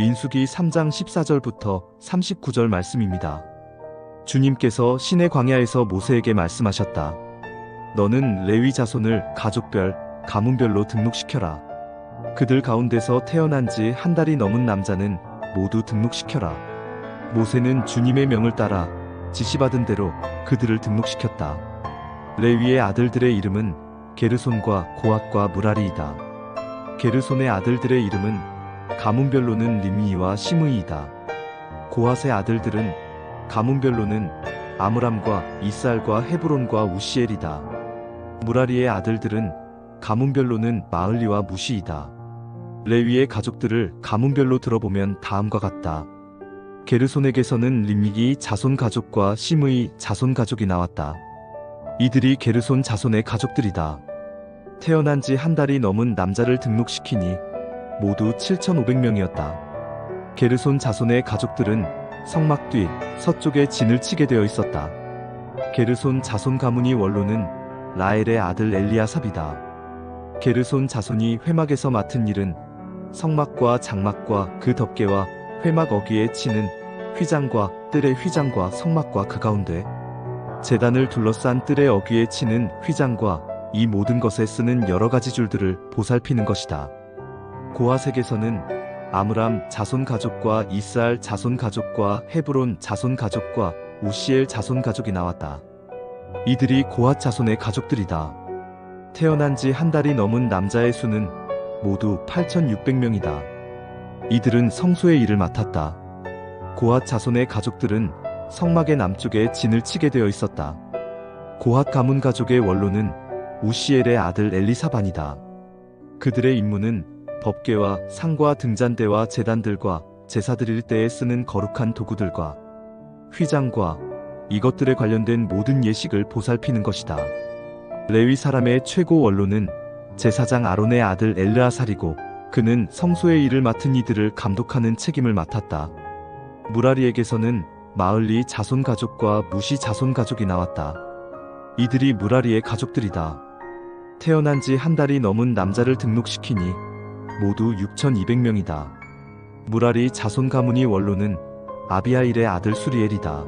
민수기 3장 14절부터 39절 말씀입니다. 주님께서 신의 광야에서 모세에게 말씀하셨다. 너는 레위 자손을 가족별, 가문별로 등록시켜라. 그들 가운데서 태어난 지 한 달이 넘은 남자는 모두 등록시켜라. 모세는 주님의 명을 따라 지시받은 대로 그들을 등록시켰다. 레위의 아들들의 이름은 게르손과 고앗과 무라리이다. 게르손의 아들들의 이름은 가문별로는 림미와 시므이이다. 고앗의 아들들은 가문별로는 아므람과 이살과 헤브론과 우시엘이다. 무라리의 아들들은 가문별로는 마을리와 무시이다. 레위의 가족들을 가문별로 들어보면 다음과 같다. 게르손에게서는 림믹이 자손 가족과 시므이 자손 가족이 나왔다. 이들이 게르손 자손의 가족들이다. 태어난 지 한 달이 넘은 남자를 등록시키니 모두 7,500명이었다. 게르손 자손의 가족들은 성막 뒤 서쪽에 진을 치게 되어 있었다. 게르손 자손 가문이 원로는 라엘의 아들 엘리아삽이다. 게르손 자손이 회막에서 맡은 일은 성막과 장막과 그 덮개와 회막 어귀에 치는 휘장과 뜰의 휘장과 성막과 그 가운데 재단을 둘러싼 뜰의 어귀에 치는 휘장과 이 모든 것에 쓰는 여러 가지 줄들을 보살피는 것이다. 고아색에서는 아므람 자손 가족과 이스알 자손 가족과 헤브론 자손 가족과 우시엘 자손 가족이 나왔다. 이들이 고앗 자손의 가족들이다. 태어난 지 한 달이 넘은 남자의 수는 모두 8,600명이다. 이들은 성소의 일을 맡았다. 고앗 자손의 가족들은 성막의 남쪽에 진을 치게 되어 있었다. 고앗 가문 가족의 원로는 우시엘의 아들 엘리사반이다. 그들의 임무는 법궤와 상과 등잔대와 제단들과 제사 드릴 때에 쓰는 거룩한 도구들과 휘장과 이것들에 관련된 모든 예식을 보살피는 것이다. 레위 사람의 최고 원로는 제사장 아론의 아들 엘르아살이고 그는 성소의 일을 맡은 이들을 감독하는 책임을 맡았다. 무라리에게서는 마을리 자손 가족과 무시 자손 가족이 나왔다. 이들이 무라리의 가족들이다. 태어난 지 한 달이 넘은 남자를 등록시키니 모두 6,200명이다. 무라리 자손 가문이 원로는 아비아일의 아들 수리엘이다.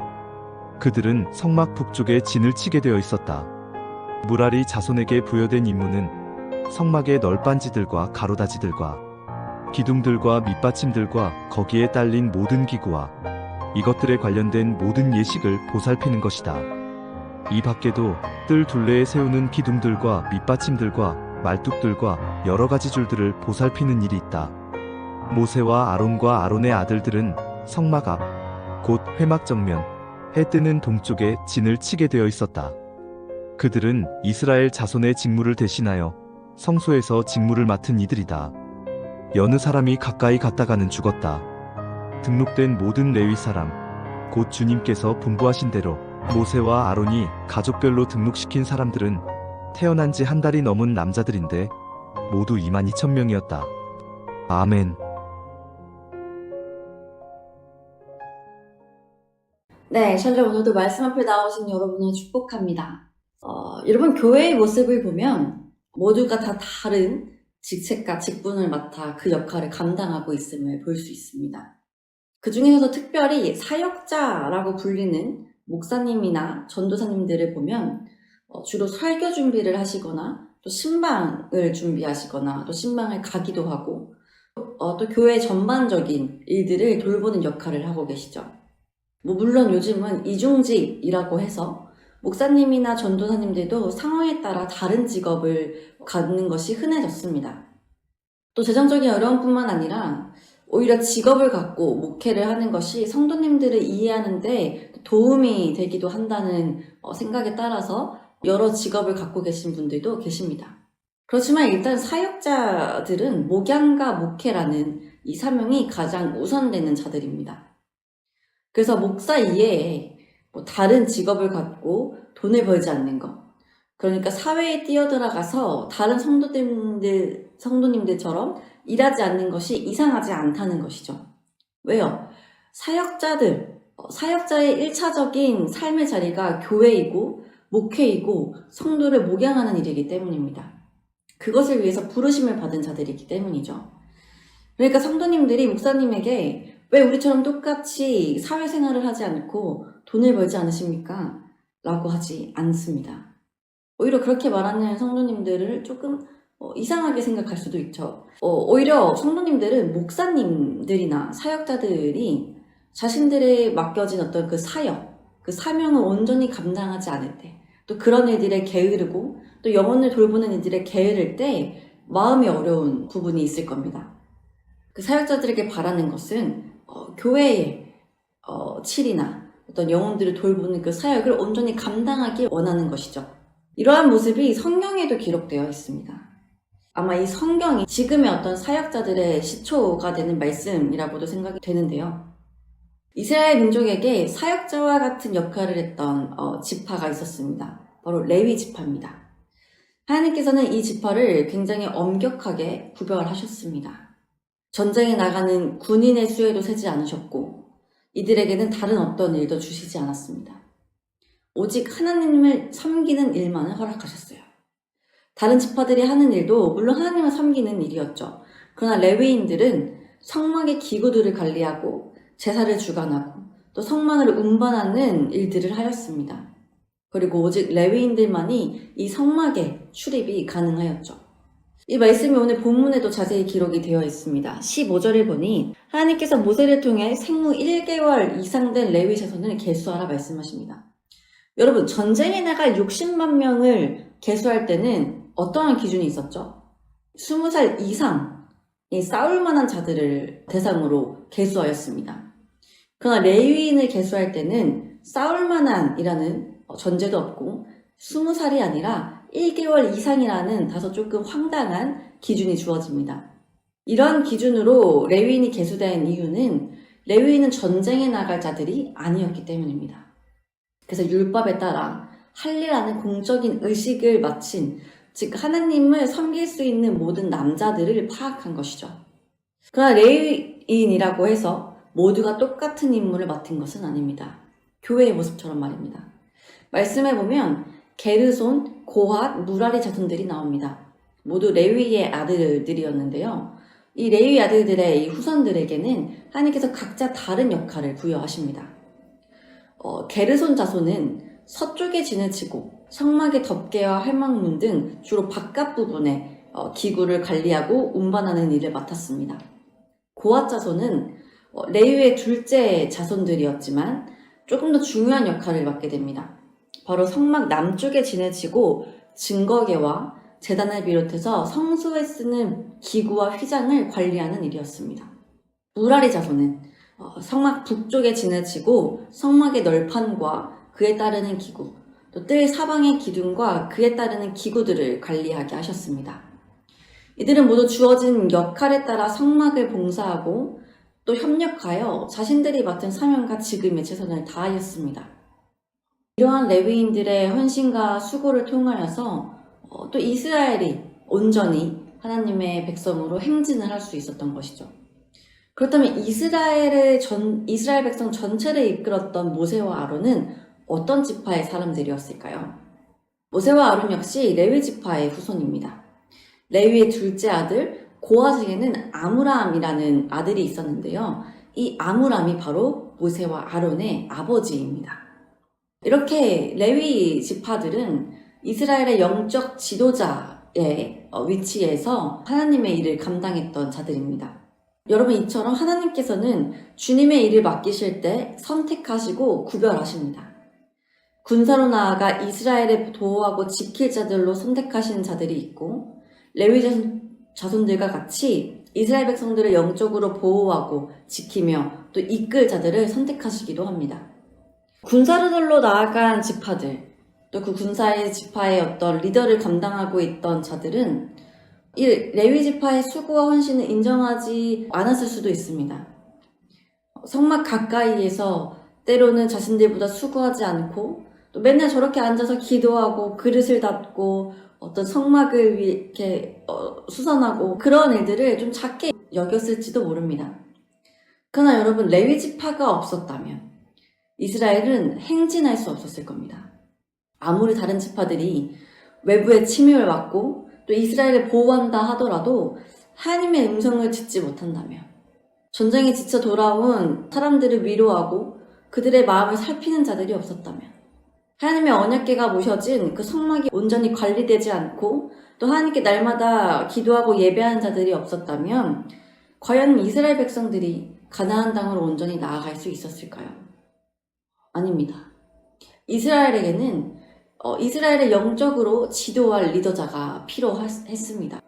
그들은 성막 북쪽에 진을 치게 되어 있었다. 무라리 자손에게 부여된 임무는 성막의 널빤지들과 가로다지들과 기둥들과 밑받침들과 거기에 딸린 모든 기구와 이것들에 관련된 모든 예식을 보살피는 것이다. 이 밖에도 뜰 둘레에 세우는 기둥들과 밑받침들과 말뚝들과 여러 가지 줄들을 보살피는 일이 있다. 모세와 아론과 아론의 아들들은 성막 앞, 곧 회막 정면, 해 뜨는 동쪽에 진을 치게 되어 있었다. 그들은 이스라엘 자손의 직무를 대신하여 성소에서 직무를 맡은 이들이다. 여느 사람이 가까이 갔다가는 죽었다. 등록된 모든 레위 사람, 곧 주님께서 분부하신 대로 모세와 아론이 가족별로 등록시킨 사람들은 태어난 지 한 달이 넘은 남자들인데 모두 2만 2천 명이었다. 아멘. 네, 샬롬 오늘도 말씀 앞에 나오신 여러분을 축복합니다. 어, 여러분 교회의 모습을 보면 모두가 다 다른 직책과 직분을 맡아 그 역할을 감당하고 있음을 볼 수 있습니다. 그 중에서도 특별히 사역자라고 불리는 목사님이나 전도사님들을 보면 어, 주로 설교 준비를 하시거나 또 신방을 준비하시거나 또 신방을 가기도 하고 어, 또 교회 전반적인 일들을 돌보는 역할을 하고 계시죠. 뭐 물론 요즘은 이중직이라고 해서 목사님이나 전도사님들도 상황에 따라 다른 직업을 갖는 것이 흔해졌습니다. 또 재정적인 어려움뿐만 아니라 오히려 직업을 갖고 목회를 하는 것이 성도님들을 이해하는데 도움이 되기도 한다는 어, 생각에 따라서 여러 직업을 갖고 계신 분들도 계십니다. 그렇지만 일단 사역자들은 목양과 목회라는 이 사명이 가장 우선되는 자들입니다. 그래서 목사 이외에 뭐 다른 직업을 갖고 돈을 벌지 않는 것. 그러니까 사회에 뛰어들어가서 다른 성도님들, 성도님들처럼 일하지 않는 것이 이상하지 않다는 것이죠. 왜요? 사역자들, 어, 사역자의 1차적인 삶의 자리가 교회이고, 목회이고, 성도를 목양하는 일이기 때문입니다. 그것을 위해서 부르심을 받은 자들이기 때문이죠. 그러니까 성도님들이 목사님에게 왜 우리처럼 똑같이 사회생활을 하지 않고 돈을 벌지 않으십니까? 라고 하지 않습니다. 오히려 그렇게 말하는 성도님들을 조금 어, 이상하게 생각할 수도 있죠. 어, 오히려 성도님들은 목사님들이나 사역자들이 자신들의 맡겨진 어떤 그 사역, 그 사명을 온전히 감당하지 않을 때, 또 그런 일들에 게으르고, 또 영혼을 돌보는 일들에 게으를 때, 마음이 어려운 부분이 있을 겁니다. 그 사역자들에게 바라는 것은, 어, 교회의, 어, 칠이나 어떤 영혼들을 돌보는 그 사역을 온전히 감당하기 원하는 것이죠. 이러한 모습이 성경에도 기록되어 있습니다. 아마 이 성경이 지금의 어떤 사역자들의 시초가 되는 말씀이라고도 생각이 되는데요. 이스라엘 민족에게 사역자와 같은 역할을 했던 어, 지파가 있었습니다. 바로 레위 지파입니다. 하나님께서는 이 지파를 굉장히 엄격하게 구별하셨습니다. 전쟁에 나가는 군인의 수에도 세지 않으셨고 이들에게는 다른 어떤 일도 주시지 않았습니다. 오직 하나님을 섬기는 일만을 허락하셨어요. 다른 지파들이 하는 일도 물론 하나님을 섬기는 일이었죠. 그러나 레위인들은 성막의 기구들을 관리하고 제사를 주관하고 또 성막을 운반하는 일들을 하였습니다. 그리고 오직 레위인들만이 이 성막에 출입이 가능하였죠. 이 말씀이 오늘 본문에도 자세히 기록이 되어 있습니다. 15절을 보니 하나님께서 모세를 통해 생후 1개월 이상 된 레위 자손을 계수하라 말씀하십니다. 여러분 전쟁에 나갈 60만 명을 계수할 때는 어떠한 기준이 있었죠? 20살 이상이 싸울 만한 자들을 대상으로 계수하였습니다. 그러나 레위인을 계수할 때는 싸울 만한이라는 전제도 없고 20살이 아니라 1개월 이상이라는 다소 조금 황당한 기준이 주어집니다. 이런 기준으로 레위인이 계수된 이유는 레위인은 전쟁에 나갈 자들이 아니었기 때문입니다. 그래서 율법에 따라 할례라는 공적인 의식을 마친 즉 하나님을 섬길 수 있는 모든 남자들을 파악한 것이죠. 그러나 레위인이라고 해서 모두가 똑같은 임무를 맡은 것은 아닙니다. 교회의 모습처럼 말입니다. 말씀해 보면 게르손, 고핫, 무라리 자손들이 나옵니다. 모두 레위의 아들들이었는데요. 이 레위 아들들의 이 후손들에게는 하나님께서 각자 다른 역할을 부여하십니다. 어, 게르손 자손은 서쪽에 지내치고 성막의 덮개와 할망문 등 주로 바깥 부분에 어, 기구를 관리하고 운반하는 일을 맡았습니다. 고앗 자손은 어, 레위의 둘째 자손들이었지만 조금 더 중요한 역할을 맡게 됩니다. 바로 성막 남쪽에 지내치고 증거계와 재단을 비롯해서 성소에 쓰는 기구와 휘장을 관리하는 일이었습니다. 무라리 자손은 어, 성막 북쪽에 지내치고 성막의 널판과 그에 따르는 기구, 또 뜰 사방의 기둥과 그에 따르는 기구들을 관리하게 하셨습니다. 이들은 모두 주어진 역할에 따라 성막을 봉사하고 또 협력하여 자신들이 맡은 사명과 지금의 최선을 다하였습니다. 이러한 레위인들의 헌신과 수고를 통하여서 어, 또 이스라엘이 온전히 하나님의 백성으로 행진을 할 수 있었던 것이죠. 그렇다면 이스라엘의 전, 이스라엘 백성 전체를 이끌었던 모세와 아론은 어떤 지파의 사람들이었을까요? 모세와 아론 역시 레위 지파의 후손입니다. 레위의 둘째 아들 고아직에는 아무람이라는 아들이 있었는데요. 이 아무람이 바로 모세와 아론의 아버지입니다. 이렇게 레위 지파들은 이스라엘의 영적 지도자의 어, 위치에서 하나님의 일을 감당했던 자들입니다. 여러분 이처럼 하나님께서는 주님의 일을 맡기실 때 선택하시고 구별하십니다. 군사로 나아가 이스라엘을 보호하고 지킬 자들로 선택하시는 자들이 있고 레위 자손들과 같이 이스라엘 백성들을 영적으로 보호하고 지키며 또 이끌 자들을 선택하시기도 합니다. 군사로들로 나아간 지파들 또 그 군사의 지파의 어떤 리더를 감당하고 있던 자들은 이 레위 지파의 수고와 헌신을 인정하지 않았을 수도 있습니다. 성막 가까이에서 때로는 자신들보다 수고하지 않고 또 맨날 저렇게 앉아서 기도하고 그릇을 닫고 어떤 성막을 위 이렇게 어, 수선하고 그런 일들을 좀 작게 여겼을지도 모릅니다. 그러나 여러분 레위 지파가 없었다면 이스라엘은 행진할 수 없었을 겁니다. 아무리 다른 지파들이 외부의 침입을 막고 또 이스라엘을 보호한다 하더라도 하나님의 음성을 듣지 못한다면, 전쟁에 지쳐 돌아온 사람들을 위로하고 그들의 마음을 살피는 자들이 없었다면, 하나님의 언약계가 모셔진 그 성막이 온전히 관리되지 않고 또 하나님께 날마다 기도하고 예배하는 자들이 없었다면 과연 이스라엘 백성들이 가나안 땅으로 온전히 나아갈 수 있었을까요? 아닙니다. 이스라엘에게는 어, 이스라엘을 영적으로 지도할 리더자가 필요했습니다.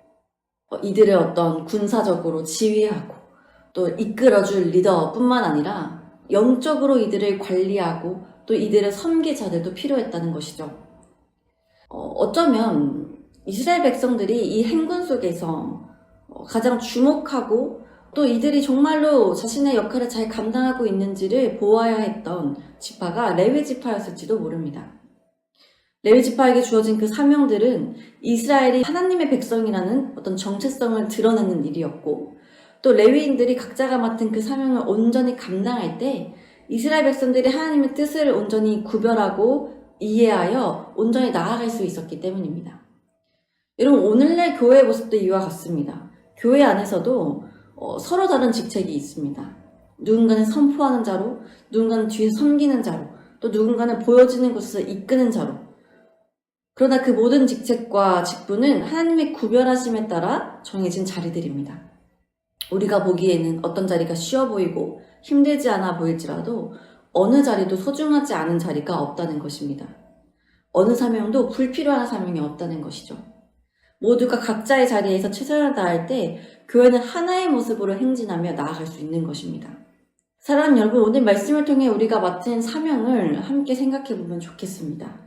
어, 이들을 어떤 군사적으로 지휘하고 또 이끌어줄 리더뿐만 아니라 영적으로 이들을 관리하고 또 이들을 섬길 자들도 필요했다는 것이죠. 어, 쩌면 이스라엘 백성들이 이 행군 속에서 어, 가장 주목하고 또 이들이 정말로 자신의 역할을 잘 감당하고 있는지를 보아야 했던 지파가 레위 지파였을지도 모릅니다. 레위 지파에게 주어진 그 사명들은 이스라엘이 하나님의 백성이라는 어떤 정체성을 드러내는 일이었고 또 레위인들이 각자가 맡은 그 사명을 온전히 감당할 때 이스라엘 백성들이 하나님의 뜻을 온전히 구별하고 이해하여 온전히 나아갈 수 있었기 때문입니다. 여러분 오늘날 교회의 모습도 이와 같습니다. 교회 안에서도 어, 서로 다른 직책이 있습니다. 누군가는 선포하는 자로, 누군가는 뒤에 섬기는 자로, 또 누군가는 보여지는 곳에서 이끄는 자로. 그러나 그 모든 직책과 직분은 하나님의 구별하심에 따라 정해진 자리들입니다. 우리가 보기에는 어떤 자리가 쉬워 보이고 힘들지 않아 보일지라도 어느 자리도 소중하지 않은 자리가 없다는 것입니다. 어느 사명도 불필요한 사명이 없다는 것이죠. 모두가 각자의 자리에서 최선을 다할 때 교회는 하나의 모습으로 행진하며 나아갈 수 있는 것입니다. 사랑하는 여러분, 오늘 말씀을 통해 우리가 맡은 사명을 함께 생각해 보면 좋겠습니다.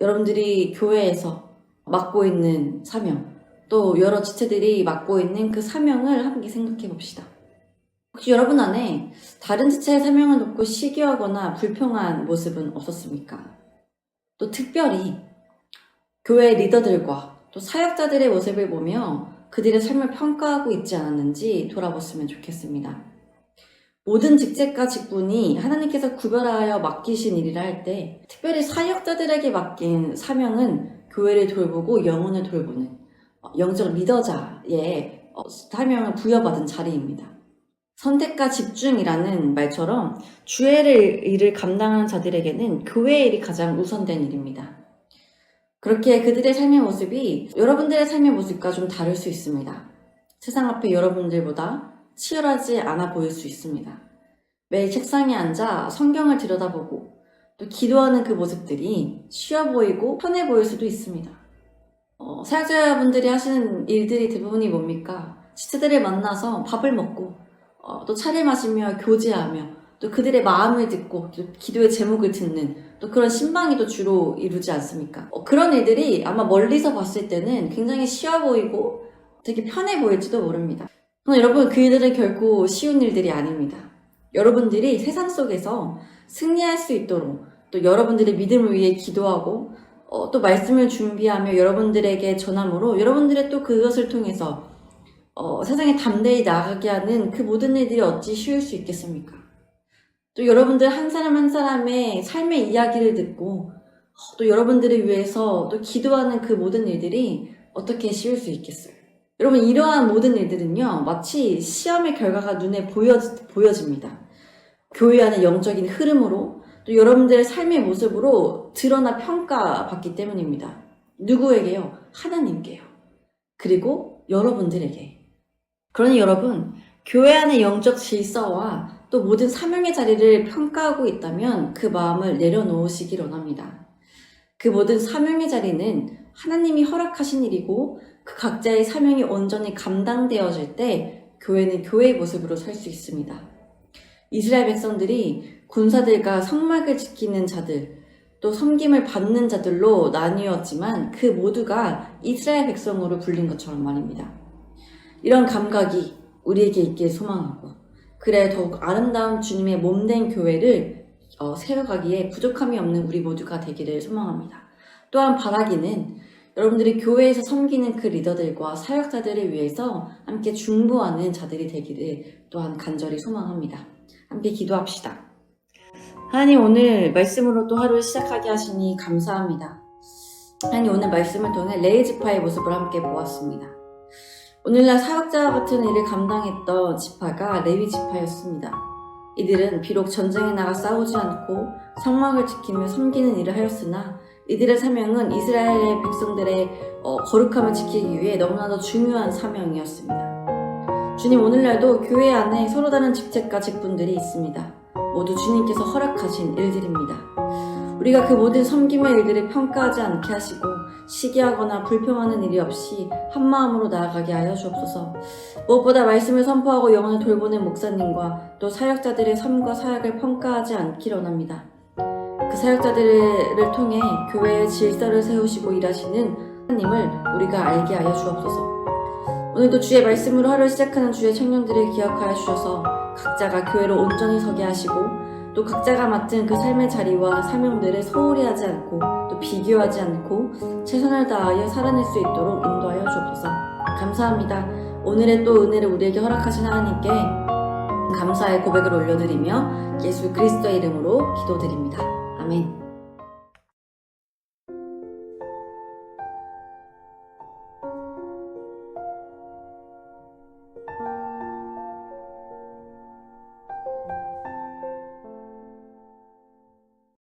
여러분들이 교회에서 맡고 있는 사명, 또 여러 지체들이 맡고 있는 그 사명을 함께 생각해 봅시다. 혹시 여러분 안에 다른 지체의 사명을 놓고 시기하거나 불평한 모습은 없었습니까? 또 특별히 교회 리더들과 또 사역자들의 모습을 보며 그들의 삶을 평가하고 있지 않았는지 돌아봤으면 좋겠습니다. 모든 직책과 직분이 하나님께서 구별하여 맡기신 일이라 할 때, 특별히 사역자들에게 맡긴 사명은 교회를 돌보고 영혼을 돌보는 어, 영적 리더자의 어, 사명을 부여받은 자리입니다. 선택과 집중이라는 말처럼 주의 일을 감당하는 자들에게는 교회의 일이 가장 우선된 일입니다. 그렇게 그들의 삶의 모습이 여러분들의 삶의 모습과 좀 다를 수 있습니다. 세상 앞에 여러분들보다 치열하지 않아 보일 수 있습니다. 매일 책상에 앉아 성경을 들여다보고 또 기도하는 그 모습들이 쉬워 보이고 편해 보일 수도 있습니다. 어, 사역자분들이 하시는 일들이 대부분이 뭡니까? 지체들을 만나서 밥을 먹고 어, 또 차를 마시며 교제하며 또 그들의 마음을 듣고 또 기도의 제목을 듣는 또 그런 신방이 도 주로 이루지 않습니까? 어, 그런 일들이 아마 멀리서 봤을 때는 굉장히 쉬워 보이고 되게 편해 보일지도 모릅니다. 여러분 그 일들은 결코 쉬운 일들이 아닙니다. 여러분들이 세상 속에서 승리할 수 있도록 또 여러분들의 믿음을 위해 기도하고 어, 또 말씀을 준비하며 여러분들에게 전함으로 여러분들의 또 그것을 통해서 어, 세상에 담대히 나가게 하는 그 모든 일들이 어찌 쉬울 수 있겠습니까? 또 여러분들 한 사람 한 사람의 삶의 이야기를 듣고 어, 또 여러분들을 위해서 또 기도하는 그 모든 일들이 어떻게 쉬울 수 있겠어요? 여러분 이러한 모든 일들은요 마치 시험의 결과가 눈에 보여, 보여집니다. 교회 안의 영적인 흐름으로 또 여러분들의 삶의 모습으로 드러나 평가받기 때문입니다. 누구에게요? 하나님께요. 그리고 여러분들에게. 그러니 여러분, 교회 안의 영적 질서와 또 모든 사명의 자리를 평가하고 있다면 그 마음을 내려놓으시기 원합니다. 그 모든 사명의 자리는 하나님이 허락하신 일이고 그 각자의 사명이 온전히 감당되어질 때 교회는 교회의 모습으로 설 수 있습니다. 이스라엘 백성들이 군사들과 성막을 지키는 자들, 또 섬김을 받는 자들로 나뉘었지만 그 모두가 이스라엘 백성으로 불린 것처럼 말입니다. 이런 감각이 우리에게 있길 소망하고, 그래 더욱 아름다운 주님의 몸된 교회를 어, 세워가기에 부족함이 없는 우리 모두가 되기를 소망합니다. 또한 바라기는 여러분들이 교회에서 섬기는 그 리더들과 사역자들을 위해서 함께 중보하는 자들이 되기를 또한 간절히 소망합니다. 함께 기도합시다. 하나님 오늘 말씀으로 또 하루를 시작하게 하시니 감사합니다. 하나님 오늘 말씀을 통해 레이지파의 모습을 함께 보았습니다. 오늘날 사역자와 같은 일을 감당했던 지파가 레위 지파였습니다. 이들은 비록 전쟁에 나가 싸우지 않고 성막을 지키며 섬기는 일을 하였으나 이들의 사명은 이스라엘의 백성들의 어, 거룩함을 지키기 위해 너무나도 중요한 사명이었습니다. 주님 오늘날도 교회 안에 서로 다른 직책과 직분들이 있습니다. 모두 주님께서 허락하신 일들입니다. 우리가 그 모든 섬김의 일들을 평가하지 않게 하시고 시기하거나 불평하는 일이 없이 한 마음으로 나아가게 하여 주옵소서. 무엇보다 말씀을 선포하고 영혼을 돌보는 목사님과 또 사역자들의 삶과 사역을 평가하지 않기를 원합니다. 그 사역자들을 통해 교회의 질서를 세우시고 일하시는 하나님을 우리가 알게 하여 주옵소서. 오늘도 주의 말씀으로 하루를 시작하는 주의 청년들을 기억하여 주셔서 각자가 교회로 온전히 서게 하시고 또 각자가 맡은 그 삶의 자리와 사명들을 소홀히 하지 않고 또 비교하지 않고 최선을 다하여 살아낼 수 있도록 인도하여 주옵소서. 감사합니다. 오늘의 또 은혜를 우리에게 허락하신 하나님께 감사의 고백을 올려드리며 예수 그리스도의 이름으로 기도드립니다. 아멘.